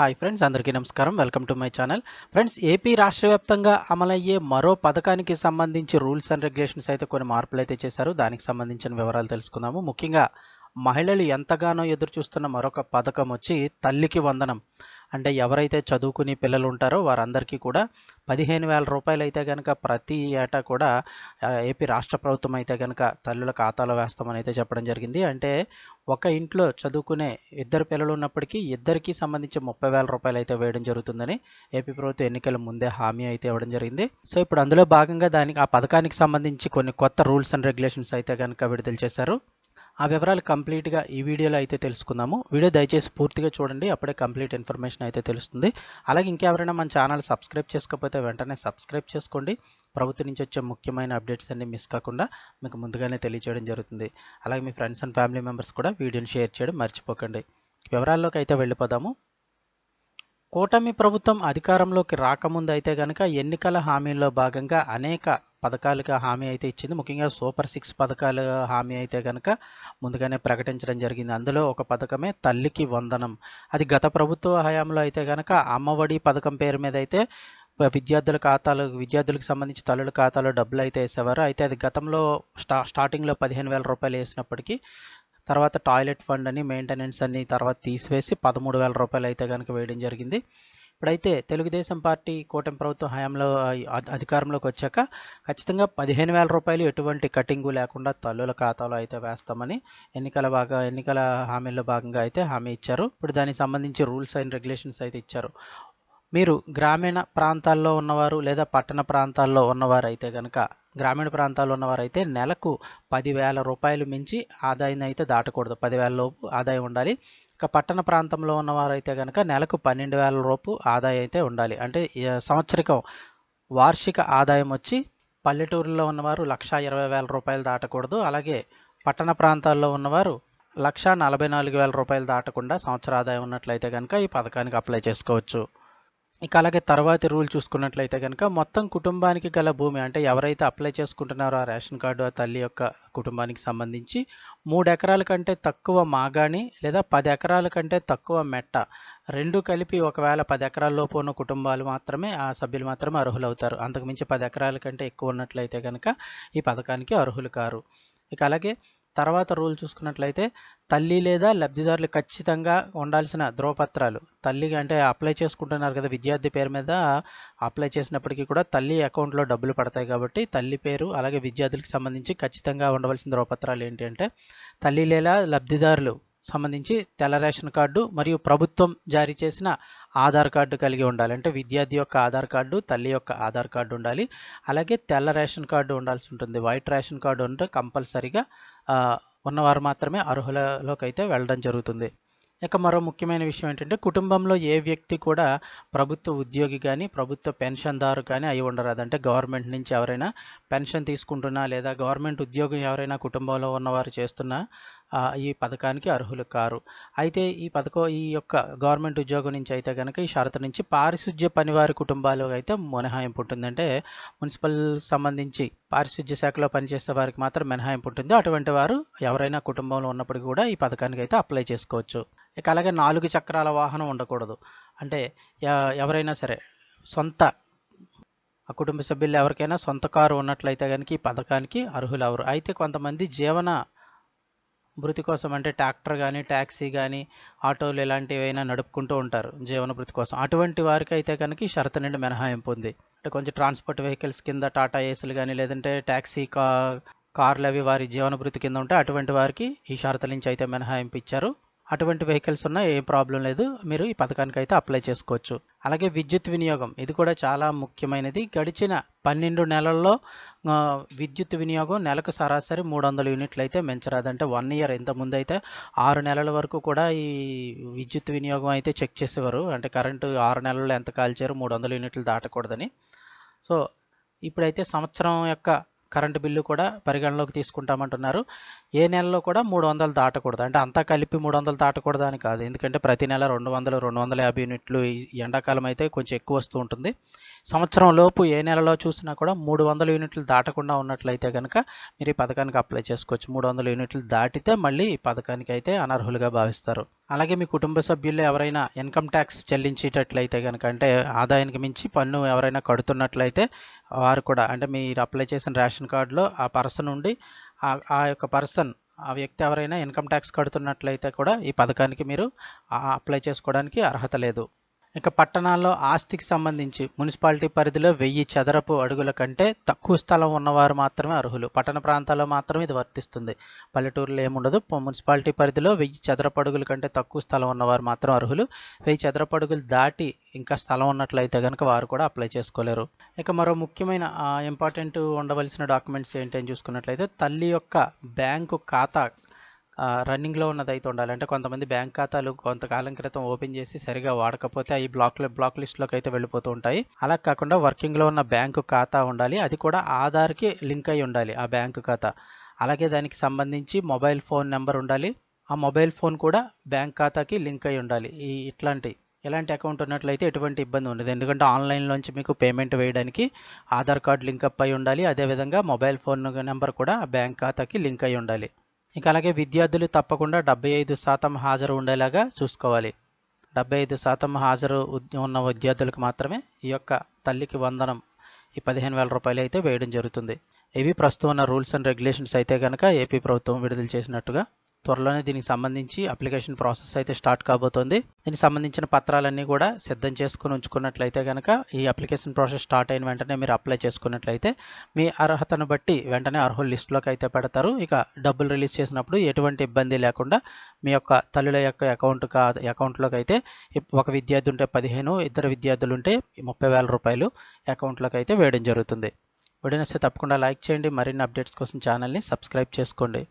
Hi friends అందరికీ నమస్కారం. Welcome to my channel. Friends AP రాష్ట్ర వ్యాప్తంగా అమలయ్యే మరో పథకానికి సంబంధించి రూల్స్ అండ్ రెగ్యులేషన్స్ అయితే కొన్ని మార్పులు అయితే చేశారు. దానికి సంబంధించిన వివరాలు తెలుసుకుందాము. ముఖ్యంగా మహిళలు ఎంతగానో ఎదురు చూస్తున్న మరొక పథకం వచ్చి తల్లికి వందనం. అంటే ఎవరైతే చదువుకుని పిల్లలు ఉంటారో వారందరికీ కూడా పదిహేను వేల రూపాయలు అయితే కనుక ప్రతి ఏటా కూడా ఏపీ రాష్ట్ర ప్రభుత్వం అయితే కనుక తల్లుల ఖాతాలో వేస్తామని అయితే చెప్పడం జరిగింది. అంటే ఒక ఇంట్లో చదువుకునే ఇద్దరు పిల్లలు ఉన్నప్పటికీ ఇద్దరికీ సంబంధించి ముప్పై వేల రూపాయలు అయితే వేయడం జరుగుతుందని ఏపీ ప్రభుత్వం ఎన్నికల ముందే హామీ అయితే ఇవ్వడం జరిగింది. సో ఇప్పుడు అందులో భాగంగా దానికి ఆ పథకానికి సంబంధించి కొన్ని కొత్త రూల్స్ అండ్ రెగ్యులేషన్స్ అయితే కనుక విడుదల చేశారు. ఆ వివరాలు కంప్లీట్గా ఈ వీడియోలో అయితే తెలుసుకుందాము. వీడియో దయచేసి పూర్తిగా చూడండి అప్పుడే కంప్లీట్ ఇన్ఫర్మేషన్ అయితే తెలుస్తుంది. అలాగే ఇంకెవరైనా మన ఛానల్ సబ్స్క్రైబ్ చేసుకోకపోతే వెంటనే సబ్స్క్రైబ్ చేసుకోండి. ప్రభుత్వం నుంచి వచ్చే ముఖ్యమైన అప్డేట్స్ అన్ని మిస్ కాకుండా మీకు ముందుగానే తెలియజేయడం జరుగుతుంది. అలాగే మీ ఫ్రెండ్స్ అండ్ ఫ్యామిలీ మెంబర్స్ కూడా వీడియోని షేర్ చేయడం మర్చిపోకండి. వివరాల్లోకి అయితే వెళ్ళిపోదాము. కూటమి ప్రభుత్వం అధికారంలోకి రాకముందు అయితే కనుక ఎన్నికల హామీల్లో భాగంగా అనేక పథకాలుగా హామీ అయితే ఇచ్చింది. ముఖ్యంగా సూపర్ సిక్స్ పథకాలు హామీ అయితే కనుక ముందుగానే ప్రకటించడం జరిగింది. అందులో ఒక పథకమే తల్లికి వందనం. అది గత ప్రభుత్వ హయాంలో అయితే కనుక అమ్మఒడి పథకం పేరు మీద అయితే విద్యార్థుల ఖాతాలు విద్యార్థులకు సంబంధించి తల్లుల ఖాతాలో డబ్బులు అయితే వేసేవారు. అయితే అది గతంలో స్టా స్టార్టింగ్లో పదిహేను వేల రూపాయలు వేసినప్పటికీ తర్వాత టాయిలెట్ ఫండ్ అని మెయింటెనెన్స్ అని తర్వాత తీసివేసి పదమూడు వేల రూపాయలు అయితే కనుక వేయడం జరిగింది. ఇప్పుడైతే తెలుగుదేశం పార్టీ కూటమి ప్రభుత్వం హయాంలో అధికారంలోకి వచ్చాక ఖచ్చితంగా పదిహేను వేల రూపాయలు ఎటువంటి కటింగు లేకుండా తల్లుల ఖాతాలో అయితే వేస్తామని ఎన్నికల భాగ ఎన్నికల హామీల్లో భాగంగా అయితే హామీ ఇచ్చారు. ఇప్పుడు దానికి సంబంధించి రూల్స్ అండ్ రెగ్యులేషన్స్ అయితే ఇచ్చారు. మీరు గ్రామీణ ప్రాంతాల్లో ఉన్నవారు లేదా పట్టణ ప్రాంతాల్లో ఉన్నవారు అయితే కనుక గ్రామీణ ప్రాంతాల్లో ఉన్నవారైతే నెలకు పదివేల రూపాయలు మించి ఆదాయాన్ని అయితే దాటకూడదు. పదివేల లోపు ఆదాయం ఉండాలి. ఇక పట్టణ ప్రాంతంలో ఉన్నవారైతే కనుక నెలకు పన్నెండు వేల లోపు ఆదాయం అయితే ఉండాలి. అంటే ఈ సంవత్సరికం వార్షిక ఆదాయం వచ్చి పల్లెటూరులో ఉన్నవారు లక్ష ఇరవై వేల రూపాయలు దాటకూడదు. అలాగే పట్టణ ప్రాంతాల్లో ఉన్నవారు లక్ష నలభై నాలుగు వేల రూపాయలు దాటకుండా సంవత్సర ఆదాయం ఉన్నట్లయితే కనుక ఈ పథకానికి అప్లై చేసుకోవచ్చు. ఇక అలాగే తర్వాతి రూల్ చూసుకున్నట్లయితే కనుక మొత్తం కుటుంబానికి గల భూమి అంటే ఎవరైతే అప్లై చేసుకుంటున్నారో ఆ రేషన్ కార్డు ఆ తల్లి యొక్క కుటుంబానికి సంబంధించి మూడు ఎకరాల కంటే తక్కువ మాగాణి లేదా పది ఎకరాల కంటే తక్కువ మెట్ట రెండు కలిపి ఒకవేళ పది ఎకరాల లోపు ఉన్న కుటుంబాలు మాత్రమే ఆ సభ్యులు మాత్రమే అర్హులవుతారు. అంతకుమించి పది ఎకరాల కంటే ఎక్కువ ఉన్నట్లయితే కనుక ఈ పథకానికి అర్హులు కారు. ఇక అలాగే తర్వాత రూల్ చూసుకున్నట్లయితే తల్లి లేదా లబ్ధిదారులు ఖచ్చితంగా ఉండాల్సిన ధ్రువపత్రాలు తల్లి అంటే అప్లై చేసుకుంటున్నారు కదా విద్యార్థి పేరు మీద అప్లై చేసినప్పటికీ కూడా తల్లి అకౌంట్లో డబ్బులు పడతాయి కాబట్టి తల్లి పేరు అలాగే విద్యార్థులకు సంబంధించి ఖచ్చితంగా ఉండవలసిన ధ్రువపత్రాలు ఏంటి అంటే తల్లి లేదా లబ్ధిదారులు సంబంధించి తెల్ల రేషన్ కార్డు మరియు ప్రభుత్వం జారీ చేసిన ఆధార్ కార్డు కలిగి ఉండాలి. అంటే విద్యార్థి యొక్క ఆధార్ కార్డు తల్లి యొక్క ఆధార్ కార్డు ఉండాలి. అలాగే తెల్ల రేషన్ కార్డు ఉండాల్సి ఉంటుంది. వైట్ రేషన్ కార్డు ఉంటే కంపల్సరీగా ఉన్నవారు మాత్రమే అర్హులలోకి అయితే వెళ్ళడం జరుగుతుంది. ఇక మరో ముఖ్యమైన విషయం ఏంటంటే కుటుంబంలో ఏ వ్యక్తి కూడా ప్రభుత్వ ఉద్యోగి కానీ ప్రభుత్వ పెన్షన్దారు కానీ అయి ఉండరు అదంటే గవర్నమెంట్ నుంచి ఎవరైనా పెన్షన్ తీసుకుంటున్నా లేదా గవర్నమెంట్ ఉద్యోగం ఎవరైనా కుటుంబంలో ఉన్నవారు చేస్తున్నా ఈ పథకానికి అర్హులు కారు. అయితే ఈ పథకం ఈ యొక్క గవర్నమెంట్ ఉద్యోగం నుంచి అయితే కనుక ఈ షరతు నుంచి పారిశుధ్య పనివారి కుటుంబాలు అయితే మినహాయింపు ఉంటుందంటే మున్సిపల్ సంబంధించి పారిశుధ్య శాఖలో పనిచేసే వారికి మాత్రం మినహాయింపు ఉంటుంది. అటువంటి వారు ఎవరైనా కుటుంబంలో ఉన్నప్పటికీ కూడా ఈ పథకానికి అయితే అప్లై చేసుకోవచ్చు. ఇక అలాగే నాలుగు చక్రాల వాహనం ఉండకూడదు. అంటే ఎవరైనా సరే సొంత ఆ కుటుంబ సభ్యులు ఎవరికైనా సొంత కారు ఉన్నట్లయితే కనుక ఈ పథకానికి అర్హులు అవరు అయితే కొంతమంది జీవన భృతి కోసం అంటే ట్రాక్టర్ కానీ ట్యాక్సీ కానీ ఆటోలు ఇలాంటివైనా నడుపుకుంటూ ఉంటారు జీవన భృతి కోసం. అటువంటి వారికి అయితే కనుక ఈ షరతు నుండి మినహాయింపు ఉంది. అంటే కొంచెం ట్రాన్స్పోర్ట్ వెహికల్స్ కింద టాటా ఏసీలు కానీ లేదంటే ట్యాక్సీ కా కార్లు అవి వారి జీవన భృతి కింద ఉంటే అటువంటి వారికి ఈ షరతుల నుంచి అయితే మినహాయింపు ఇచ్చారు. అటువంటి వెహికల్స్ ఉన్నా ఏం ప్రాబ్లం లేదు. మీరు ఈ పథకానికి అయితే అప్లై చేసుకోవచ్చు. అలాగే విద్యుత్ వినియోగం. ఇది కూడా చాలా ముఖ్యమైనది. గడిచిన పన్నెండు నెలల్లో విద్యుత్ వినియోగం నెలకు సరాసరి మూడు వందల యూనిట్లు అయితే మించరాదంటే వన్ ఇయర్ ఇంత ముందు అయితే ఆరు నెలల వరకు కూడా ఈ విద్యుత్ వినియోగం అయితే చెక్ చేసేవారు. అంటే కరెంటు ఆరు నెలల్లో ఎంత కాల్చారు మూడు వందల యూనిట్లు దాటకూడదని. సో ఇప్పుడైతే సంవత్సరం యొక్క కరెంటు బిల్లు కూడా పరిగణలోకి తీసుకుంటామంటున్నారు. ఏ నెలలో కూడా మూడు వందలు దాటకూడదు. అంటే అంతా కలిపి మూడు వందలు దాటకూడదు అని కాదు. ఎందుకంటే ప్రతి నెల రెండు వందలు రెండు వందల యాభై యూనిట్లు ఎండాకాలం అయితే కొంచెం ఎక్కువ వస్తూ ఉంటుంది. సంవత్సరం లోపు ఏ నెలలో చూసినా కూడా మూడు వందల యూనిట్లు దాటకుండా ఉన్నట్లయితే కనుక మీరు ఈ పథకానికి అప్లై చేసుకోవచ్చు. మూడు వందల యూనిట్లు దాటితే మళ్ళీ ఈ పథకానికి అయితే అనర్హులుగా భావిస్తారు. అలాగే మీ కుటుంబ సభ్యుల్లో ఎవరైనా ఇన్కమ్ ట్యాక్స్ చెల్లించేటట్లయితే కనుక అంటే ఆదాయానికి మించి పన్ను ఎవరైనా కడుతున్నట్లయితే వారు కూడా అంటే మీరు అప్లై చేసిన రేషన్ కార్డులో ఆ పర్సన్ ఉండి ఆ- ఆ యొక్క పర్సన్ ఆ వ్యక్తి ఎవరైనా ఇన్కమ్ ట్యాక్స్ కడుతున్నట్లయితే కూడా ఈ పథకానికి మీరు అప్లై చేసుకోవడానికి అర్హత లేదు. ఇక పట్టణాల్లో ఆస్తికి సంబంధించి మున్సిపాలిటీ పరిధిలో వెయ్యి చదరపు అడుగుల కంటే తక్కువ స్థలం ఉన్నవారు మాత్రమే అర్హులు. పట్టణ ప్రాంతాల్లో మాత్రమే ఇది వర్తిస్తుంది. పల్లెటూరులో ఏముండదు. మున్సిపాలిటీ పరిధిలో వెయ్యి చదరపు అడుగుల కంటే తక్కువ స్థలం ఉన్నవారు మాత్రం అర్హులు. వెయ్యి చదరపు అడుగులు దాటి ఇంకా స్థలం ఉన్నట్లయితే కనుక వారు కూడా అప్లై చేసుకోలేరు. ఇక మరో ముఖ్యమైన ఇంపార్టెంట్ ఉండవలసిన డాక్యుమెంట్స్ ఏంటి అని చూసుకున్నట్లయితే తల్లి యొక్క బ్యాంకు ఖాతా రన్నింగ్లో ఉన్నది అయితే ఉండాలి. అంటే కొంతమంది బ్యాంక్ ఖాతాలు కొంతకాలం క్రితం ఓపెన్ చేసి సరిగా వాడకపోతే అవి బ్లాక్ బ్లాక్ లిస్ట్లోకి అయితే వెళ్ళిపోతూ ఉంటాయి. అలా కాకుండా వర్కింగ్లో ఉన్న బ్యాంకు ఖాతా ఉండాలి. అది కూడా ఆధార్కి లింక్ అయి ఉండాలి ఆ బ్యాంకు ఖాతా. అలాగే దానికి సంబంధించి మొబైల్ ఫోన్ నెంబర్ ఉండాలి. ఆ మొబైల్ ఫోన్ కూడా బ్యాంక్ ఖాతాకి లింక్ అయి ఉండాలి. ఈ ఇట్లాంటి ఇలాంటి అకౌంట్ ఉన్నట్లయితే ఎటువంటి ఇబ్బంది ఉండదు. ఎందుకంటే ఆన్లైన్లోంచి మీకు పేమెంట్ వేయడానికి ఆధార్ కార్డ్ లింక్ అప్ అయి ఉండాలి. అదేవిధంగా మొబైల్ ఫోన్ నెంబర్ కూడా ఆ బ్యాంక్ ఖాతాకి లింక్ అయి ఉండాలి. ఇంకా అలాగే విద్యార్థులు తప్పకుండా డెబ్బై ఐదు శాతం హాజరు ఉండేలాగా చూసుకోవాలి. డెబ్బై ఐదు శాతం హాజరు ఉన్న విద్యార్థులకు మాత్రమే ఈ యొక్క తల్లికి వందనం ఈ పదిహేను వేల రూపాయలు అయితే వేయడం జరుగుతుంది. ఇవి ప్రస్తుతం ఉన్న రూల్స్ అండ్ రెగ్యులేషన్స్ అయితే కనుక ఏపీ ప్రభుత్వం విడుదల చేసినట్టుగా త్వరలోనే దీనికి సంబంధించి అప్లికేషన్ ప్రాసెస్ అయితే స్టార్ట్ కాబోతోంది. దీనికి సంబంధించిన పత్రాలన్నీ కూడా సిద్ధం చేసుకుని ఉంచుకున్నట్లయితే కనుక ఈ అప్లికేషన్ ప్రాసెస్ స్టార్ట్ అయిన వెంటనే మీరు అప్లై చేసుకున్నట్లయితే మీ అర్హతను బట్టి వెంటనే అర్హుల లిస్టులోకి అయితే పెడతారు. ఇక డబ్బులు రిలీజ్ చేసినప్పుడు ఎటువంటి ఇబ్బంది లేకుండా మీ యొక్క తల్లుల యొక్క అకౌంట్ కా అకౌంట్లోకి అయితే ఒక విద్యార్థి ఉంటే పదిహేను ఇద్దరు విద్యార్థులు ఉంటే ముప్పై వేల రూపాయలు అకౌంట్లోకి అయితే వేయడం జరుగుతుంది. వీడియో నచ్చితే తప్పకుండా లైక్ చేయండి. మరిన్ని అప్డేట్స్ కోసం ఛానల్ని సబ్స్క్రైబ్ చేసుకోండి.